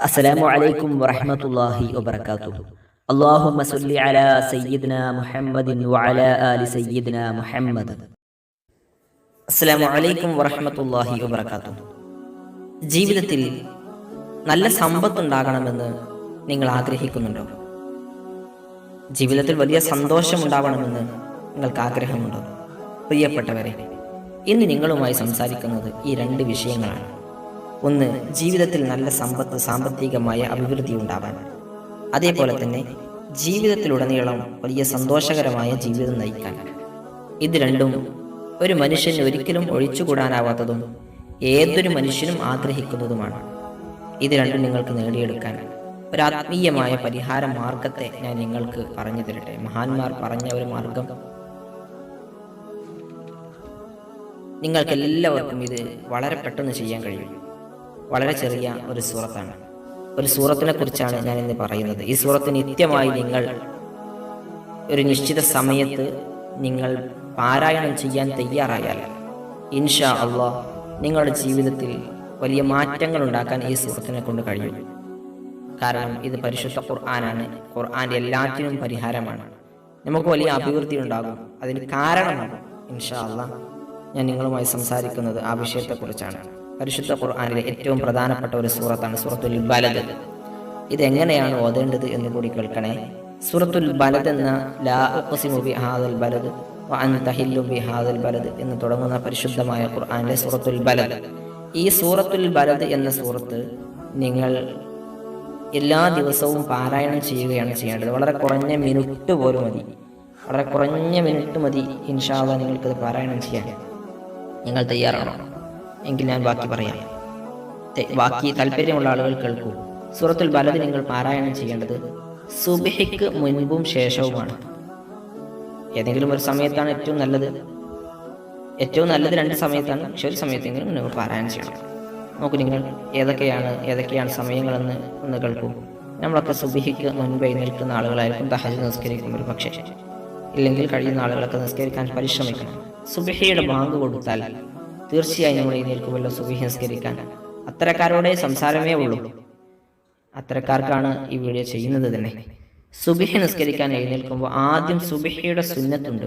അസ്സലാമു അലൈക്കും വറഹ്മത്തുള്ളാഹി വബറകാതുഹു. അല്ലാഹുമ്മ സല്ലി അലാ സയ്യിദിന മുഹമ്മദിൻ വഅലാ ആലി സയ്യിദിന മുഹമ്മദ്. അസ്സലാമു അലൈക്കും വറഹ്മത്തുള്ളാഹി വബറകാതുഹു. ജീവിതത്തിൽ നല്ല സമ്പത്ത് ഉണ്ടാകണമെന്ന് നിങ്ങൾ ആഗ്രഹിക്കുന്നുണ്ടോ? ജീവിതത്തിൽ വലിയ സന്തോഷം ഉണ്ടാവണമെന്ന് നിങ്ങൾക്ക് ആഗ്രഹമുണ്ടോ? പ്രിയപ്പെട്ടവരെ ഇന്ന് നിങ്ങളുമായി സംസാരിക്കുന്നത് ഈ രണ്ട് വിഷയങ്ങളാണ്. ഒന്ന് ജീവിതത്തിൽ നല്ല സമ്പത്ത് സാമ്പത്തികമായ അഭിവൃദ്ധി ഉണ്ടാവാൻ അതേപോലെ തന്നെ ജീവിതത്തിലുടനീളം വലിയ സന്തോഷകരമായ ജീവിതം നയിക്കാൻ. ഇത് രണ്ടും ഒരു മനുഷ്യന് ഒരിക്കലും ഒഴിച്ചുകൂടാനാവാത്തതും ഏതൊരു മനുഷ്യനും ആഗ്രഹിക്കുന്നതുമാണ്. ഇത് രണ്ടും നിങ്ങൾക്ക് നേടിയെടുക്കാൻ ഒരു ആത്മീയമായ പരിഹാര മാർഗത്തെ ഞാൻ നിങ്ങൾക്ക് പറഞ്ഞു തരട്ടെ. മഹാന്മാർ പറഞ്ഞ ഒരു മാർഗം നിങ്ങൾക്ക് എല്ലാവർക്കും ഇത് വളരെ പെട്ടെന്ന് ചെയ്യാൻ കഴിയും. വളരെ ചെറിയ ഒരു സൂറത്താണ്. ഒരു സൂറത്തിനെ കുറിച്ചാണ് ഞാൻ ഇന്ന് പറയുന്നത്. ഈ സൂറത്ത് നിത്യമായി നിങ്ങൾ ഒരു നിശ്ചിത സമയത്ത് നിങ്ങൾ പാരായണം ചെയ്യാൻ തയ്യാറായാൽ ഇൻഷാ അള്ളാഹ് നിങ്ങളുടെ ജീവിതത്തിൽ വലിയ മാറ്റങ്ങൾ ഉണ്ടാക്കാൻ ഈ സൂറത്തിനെ കൊണ്ട് കഴിയും. കാരണം ഇത് പരിശുദ്ധ ഖുർആനാണ്. ഖുർആാന്റെ എല്ലാറ്റിനും പരിഹാരമാണ്. നമുക്ക് വലിയ അഭിവൃദ്ധി ഉണ്ടാകും. അതിന് കാരണമാണ് ഇൻഷാ അള്ളാഹ് ഞാൻ നിങ്ങളുമായി സംസാരിക്കുന്നത് ആ വിഷയത്തെക്കുറിച്ചാണ്. പരിശുദ്ധ ഖുർആാനിലെ ഏറ്റവും പ്രധാനപ്പെട്ട ഒരു സൂറത്താണ് സൂറത്തുൽ ബലദ്. ഇതെങ്ങനെയാണ് ഓതേണ്ടത് എന്ന് കൂടി കേൾക്കണേ. സൂറത്തുൽ ബലദ് എന്ന ലാ ഉഖ്സിമു ബി ഹാദൽ ബലദ് വ ബി ബലദ് എന്ന് തുടങ്ങുന്ന പരിശുദ്ധമായ ഖുർആാനിലെ സൂറത്തുൽ ബലദ്. ഈ സൂറത്തുൽ ബലദ് എന്ന സൂറത്ത് നിങ്ങൾ എല്ലാ ദിവസവും പാരായണം ചെയ്യുകയാണ് ചെയ്യേണ്ടത്. വളരെ കുറഞ്ഞ മിനിറ്റ് പോലും മതി. വളരെ കുറഞ്ഞ മിനിറ്റ് മതി ഇൻഷാല്ല നിങ്ങൾക്കത് പാരായണം ചെയ്യാൻ. നിങ്ങൾ തയ്യാറാണോ എങ്കിൽ ഞാൻ ബാക്കി പറയാം. ബാക്കി താല്പര്യമുള്ള ആളുകൾ കേൾക്കൂ. സൂറത്തുൽ ബലത് നിങ്ങൾ പാരായണം ചെയ്യേണ്ടത് സുബിഹിക്ക് മുൻപും ശേഷവുമാണ്. ഏതെങ്കിലും ഒരു സമയത്താണ് ഏറ്റവും നല്ലത്. ഏറ്റവും നല്ലത് രണ്ട് സമയത്താണ്. പക്ഷെ ഒരു സമയത്തെങ്കിലും നിങ്ങൾ പാരായണം ചെയ്യണം. നോക്കൂ നിങ്ങൾ ഏതൊക്കെയാണ് ഏതൊക്കെയാണ് സമയങ്ങളെന്ന് ഒന്ന് കേൾക്കൂ. നമ്മളൊക്കെ സുബിഹിക്ക് മുൻപേ നിൽക്കുന്ന ആളുകളായിരിക്കും തഹജ് നിസ്കരിക്കും ഒരു പക്ഷേ. ഇല്ലെങ്കിൽ കഴിയുന്ന ആളുകളൊക്കെ നിസ്കരിക്കാൻ പരിശ്രമിക്കണം. സുബിഹിയുടെ ബാങ്ക് കൊടുത്താൽ തീർച്ചയായും നമ്മൾ എഴുന്നേൽക്കുമല്ലോ സുബിഹി നിസ്കരിക്കാൻ അത്തരക്കാരോടെ സംസാരമേ ഉള്ളൂ. അത്തരക്കാർക്കാണ് ഈ വീഡിയോ ചെയ്യുന്നത് തന്നെ. സുബിഹി നിസ്കരിക്കാൻ എഴുന്നേൽക്കുമ്പോൾ ആദ്യം സുബിഹയുടെ സുന്നത്തുണ്ട്.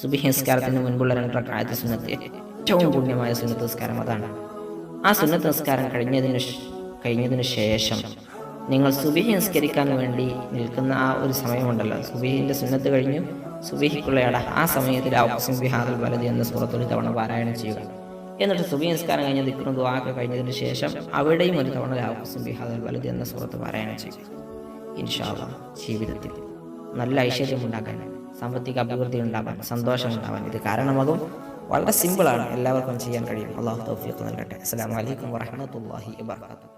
സുബിഹി നിസ്കാരത്തിന് മുൻപുള്ള രണ്ട് റക്കായത്ത് സുന്നത്ത് ഏറ്റവും പുണ്യമായ സുന്നത്ത് നിസ്കാരം അതാണ്. ആ സുന്നത്ത് നിസ്കാരം കഴിഞ്ഞതിന് കഴിഞ്ഞതിന് ശേഷം നിങ്ങൾ സുബിഹി നിസ്കരിക്കാൻ വേണ്ടി നിൽക്കുന്ന ആ ഒരു സമയമുണ്ടല്ലോ. സുബിഹിന്റെ സുന്നത്ത് കഴിഞ്ഞു സുബിഹിക്കുള്ളയാട ആ സമയത്തിൽ ഔസിം ബിഹാദൽ വലതി എന്ന സുഹൃത്തൊരു തവണ പാരായണം ചെയ്യുക. എന്നിട്ട് സുബി നിസ്കാരം കഴിഞ്ഞ ദിക്കറും ദുവാക്ക കഴിഞ്ഞതിന് ശേഷം അവിടെയും ഒരു തവണ ബിഹാദൽ വലത് എന്ന സുഹൃത്ത് പാരായണം ചെയ്യും ഇൻഷാല്ല ജീവിതത്തിൽ നല്ല ഐശ്വര്യം ഉണ്ടാക്കാൻ സാമ്പത്തിക അഭിവൃദ്ധി ഉണ്ടാവാൻ സന്തോഷം ഉണ്ടാവാൻ ഇത് കാരണമാകും. വളരെ സിമ്പിളാണ്. എല്ലാവർക്കും ചെയ്യാൻ കഴിയും. അള്ളാഹു തൗഫീഖ് നൽകട്ടെ. അസ്സാം അലൈക്കും വറഹ്മത്തുള്ളാഹി വബറകാതുഹു.